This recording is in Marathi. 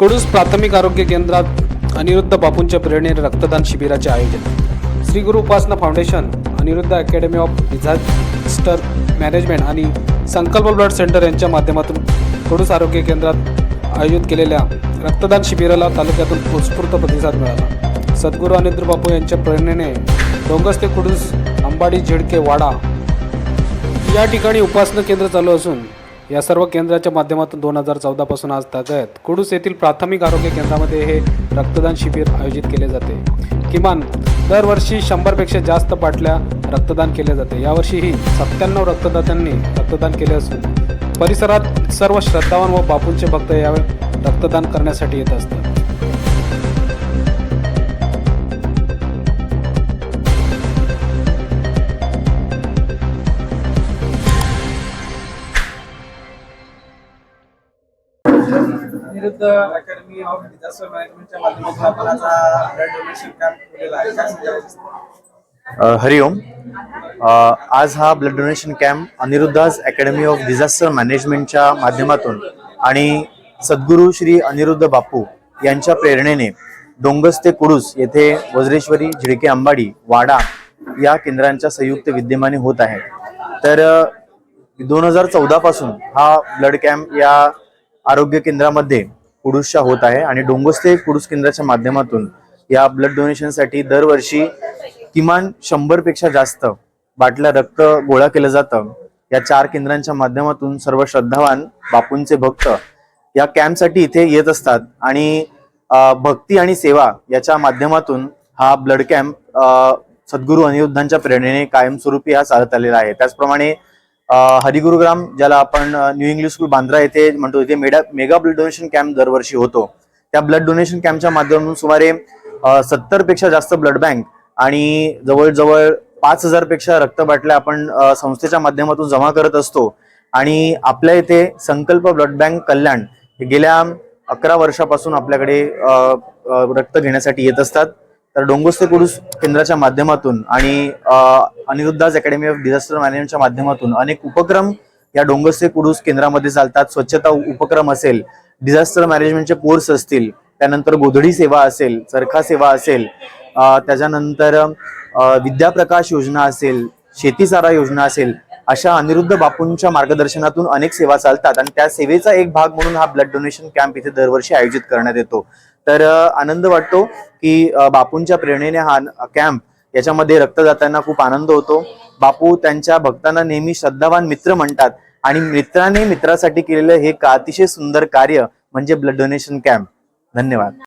कडूस प्राथमिक आरोग्य केंद्रात अनिरुद्ध बापूंच्या प्रेरणेने रक्तदान शिबिराचे आयोजन. Shri Guru Upasana foundation Aniruddha academy of disaster management आणि संकल्प ब्लड सेंटर यांच्या माध्यमातून कडूस आरोग्य केंद्रात आयोजित केलेल्या रक्तदान शिबिराला तालुक्यातून उत्स्फूर्त प्रतिसाद मिळाला. सद्गुरू अनिरुद्ध बापू यांच्या प्रेरणेने डोंगस ते कुडूस अंबाडी झिडके वाडा या ठिकाणी उपासना केंद्र चालू असून या सर्व केंद्राच्या माध्यमातून दोन हजार चौदापासून आज तागत कुडूस येथील प्राथमिक आरोग्य केंद्रामध्ये हे रक्तदान शिबिर आयोजित केले जाते. किमान दरवर्षी शंभरपेक्षा जास्त बाटल्या रक्तदान केले जाते. यावर्षीही सत्त्याण्णव रक्तदात्यांनी रक्तदान केले असून परिसरात सर्व श्रद्धावान व बापूंचे भक्त यावेळी रक्तदान करण्यासाठी येत असतात. विरुद्ध अकॅडमी ऑफ डिझास्टर मॅनेजमेंटच्या माध्यमातून आपण आज हा ब्लड डोनेशन कॅम्प केलेला आहे. काय हरिओम आज हा blood donation camp Aniruddha's academy of disaster मॅनेजमेंटच्या माध्यमातून आणि सद्गुरू श्री अनिरुद्ध बापू यांच्या प्रेरणेने डोंगस ते कुडूस येथे वज्रेश्वरी झिडके अंबाडी वाडा या केंद्रांच्या संयुक्त विद्यमाने होत आहे तर दोन हजार चौदा पासून हा ब्लड कॅम्प या आरोग्य केंद्रामध्ये कुडूसच्या होत आहे आणि डोंगोस्ते कुडूस केंद्राच्या माध्यमातून या ब्लड डोनेशनसाठी दरवर्षी किमान शंभरपेक्षा जास्त बाटल्या रक्त गोळा केलं जातं. या चार केंद्रांच्या माध्यमातून सर्व श्रद्धावान बापूंचे भक्त या कॅम्पसाठी इथे येत असतात आणि भक्ती आणि सेवा याच्या माध्यमातून हा ब्लड कॅम्प अं, सद्गुरू अनिरुद्धांच्या प्रेरणेने कायमस्वरूपी हा चालत आलेला आहे. त्याचप्रमाणे हरिगुरुग्राम ज्याला आपण न्यू इंग्लिश स्कूल बांद्रा येथे म्हणतो इथे मेडा मेगा ब्लड डोनेशन कॅम्प दरवर्षी होतो. त्या ब्लड डोनेशन कॅम्पच्या माध्यमातून सुमारे सत्तरपेक्षा जास्त ब्लड बँक आणि जवळजवळ पाच हजारपेक्षा रक्त बाटल्या आपण संस्थेच्या माध्यमातून जमा करत असतो. आणि आपल्या इथे संकल्प ब्लड बँक कल्याण गेल्या अकरा वर्षापासून आपल्याकडे रक्त घेण्यासाठी येत असतात. तर डोंगोस ते कुडूस केंद्राच्या माध्यमातून आणि अ, अनिरुद्धाज अकॅडमी ऑफ डिझास्टर मॅनेजमेंटच्या माध्यमातून अनेक उपक्रम या डोंगस ते कुडूस केंद्रामध्ये चालतात. स्वच्छता उपक्रम असेल डिझास्टर मॅनेजमेंटचे कोर्स असतील त्यानंतर गोधडी सेवा असेल चरखा सेवा असेल त्याच्यानंतर विद्याप्रकाश योजना असेल शेतीसारा योजना असेल अशा अनिरुद्ध बापूंच्या मार्गदर्शनातून अनेक सेवा चालतात. आणि त्या सेवेचा एक भाग म्हणून हा ब्लड डोनेशन कॅम्प इथे दरवर्षी आयोजित करण्यात येतो. तर आनंद वाटतो की बापूंच्या प्रेरणेने हा कॅम्प याच्यामध्ये रक्तदात्यांना खूप आनंद होतो. बापू त्यांच्या भक्तांना नेहमी श्रद्धावान मित्र म्हणतात आणि मित्राने मित्रासाठी केलेलं हे अतिशय सुंदर कार्य म्हणजे ब्लड डोनेशन कॅम्प. धन्यवाद.